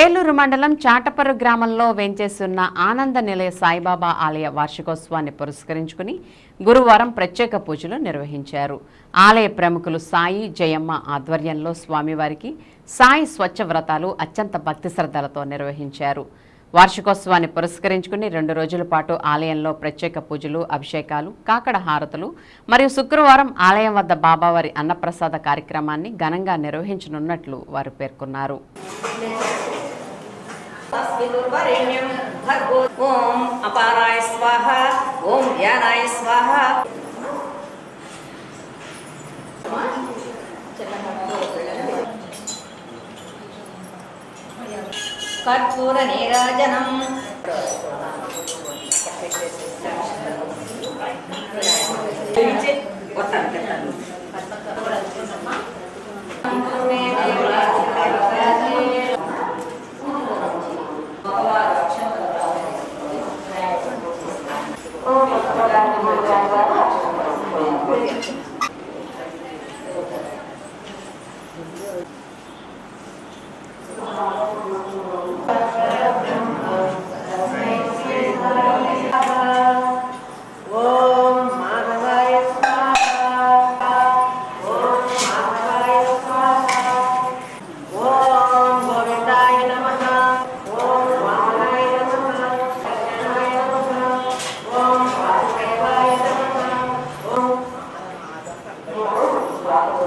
ఏలూరు మండలం చాటపరు గ్రామంలో వెంచేస్తున్న ఆనంద నిలయ సాయిబాబా ఆలయ వార్షికోత్సవాన్ని పురస్కరించుకుని గురువారం ప్రత్యేక పూజలు నిర్వహించారు ఆలయ ప్రముఖులు సాయి జయమ్మ ఆధ్వర్యంలో స్వామివారికి సాయి స్వచ్ఛ వ్రతాలు అత్యంత భక్తి శ్రద్ధలతో నిర్వహించారు వార్షికోత్సవాన్ని పురస్కరించుకుని రెండు రోజుల పాటు ఆలయంలో ప్రత్యేక పూజలు అభిషేకాలు కాకడ హారతులు మరియు శుక్రవారం ఆలయం వద్ద బాబావారి అన్నప్రసాద కార్యక్రమాన్ని ఘనంగా నిర్వహించనున్నట్లు వారు పేర్కొన్నారు तस्विदुर्वरेण्यं भर्गो ॐ अपाराय स्वाहा ॐ ज्ञानाय स्वाहा कर्पूरनीराजनम् वत्तानु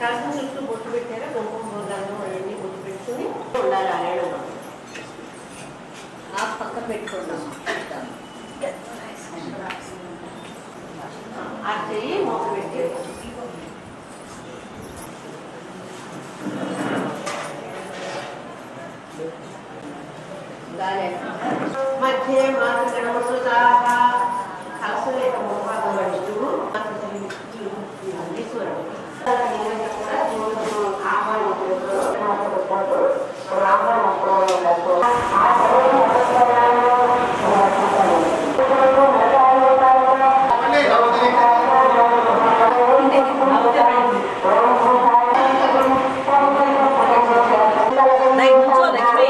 కాసిన చుట్టూ బొట్టు పెట్టారా కుంకుమ పెట్టుకుని ఉండాలి ఆయన ఆ పక్క పెట్టుకున్నాం ఆ చెయ్యి మూత పెట్టారు మధ్య మాత